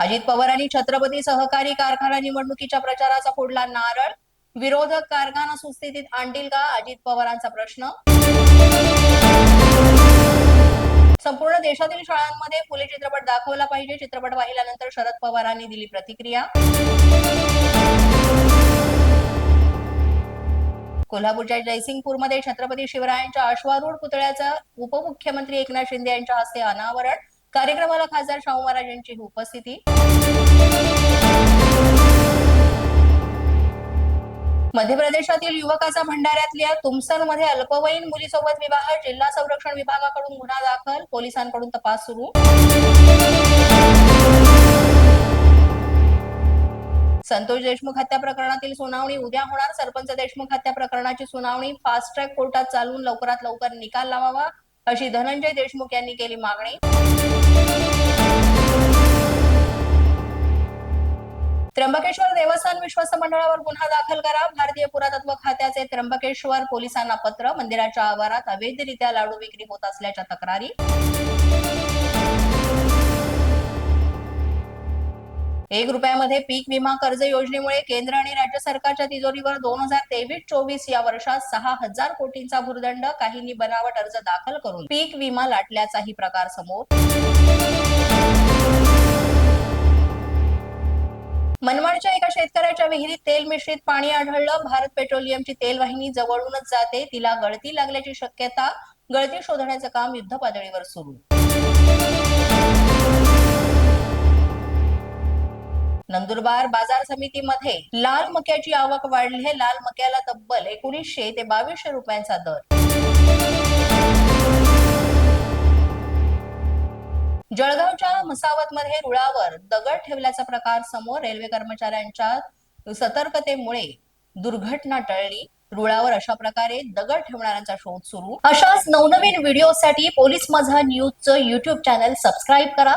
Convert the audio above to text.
अजित पवारांनी छत्रपती सहकारी कारखाना निवडणुकीच्या प्रचाराचा फोडला नारळ. विरोधक कारखाना सुस्थितीत आणतील का? अजित पवारांचा प्रश्न. संपूर्ण देशातील शाळांमध्ये फुले चित्रपट दाखवला पाहिजे. चित्रपट पाहिल्यानंतर शरद पवारांनी दिली प्रतिक्रिया. कोल्हापूरच्या जयसिंगपूरमध्ये छत्रपती शिवरायांच्या अश्वारूढ पुतळ्याचं उपमुख्यमंत्री एकनाथ शिंदे यांच्या हस्ते अनावरण. कार्यक्रमाला खासदार शाहू महाराज यांची उपस्थिती. मध्य प्रदेशातील युवकाचा भंडाऱ्यातल्या तुमसरमध्ये अल्पवयीन मुलीसोबत विवाह जिल्हा संरक्षण विभागाकडून गुन्हा दाखल पोलिसांकडून तपास सुरू. संतोष देशमुख हत्या प्रकरणातील सुनावणी उद्या होणार. सरपंच देशमुख हत्या प्रकरणाची सुनावणी फास्ट ट्रॅक कोर्टात चालवून लवकरात लवकर निकाल लावावा. अशी धनंजय देशमुख यांनी केली मागणी. त्र्यंबकेश्वर देवस्थान विश्वस्त मंडळावर गुन्हा दाखल करा. भारतीय पुरातत्व खात्याचे त्र्यंबकेश्वर पोलिसांना पत्र. मंदिराच्या आवारात अवैधरित्या लाडू विक्री होत असल्याच्या तक्रारी. एक रुपयामध्ये पीक विमा कर्ज योजनेमुळे केंद्र आणि राज्य सरकारच्या तिजोरीवर दोन हजार तेवीस चोवीस या वर्षात सहा हजार कोटींचा भूर्दंड काहींनी बनावट अर्ज दाखल करून पीक विमा लाटल्याचाही प्रकार समोर. मनमाडच्या एका शेतकऱ्याच्या विहिरीत तेल मिश्रित पाणी आढळलं. भारत पेट्रोलियमची तेल वाहिनी जवळूनच जाते. तिला गळती लागल्याची शक्यता गळती शोधण्याचं काम युद्ध पातळीवर सुरू. नंदुरबार बाजार समितीमध्ये लाल मक्याची आवक वाढली आहे. लाल मक्याला तब्बल एकोणीसशे ते बावीसशे रुपयांचा दर. जळगावच्या मसावतमध्ये रुळावर दगड ठेवल्याचा प्रकार समोर रेल्वे कर्मचाऱ्यांच्या सतर्कतेमुळे दुर्घटना टळली. रुळावर अशा प्रकारे दगड ठेवणाऱ्यांचा शोध सुरू. अशाच नवनवीन व्हिडिओसाठी पोलीस माझा न्यूजचं युट्यूब चॅनल सबस्क्राईब करा.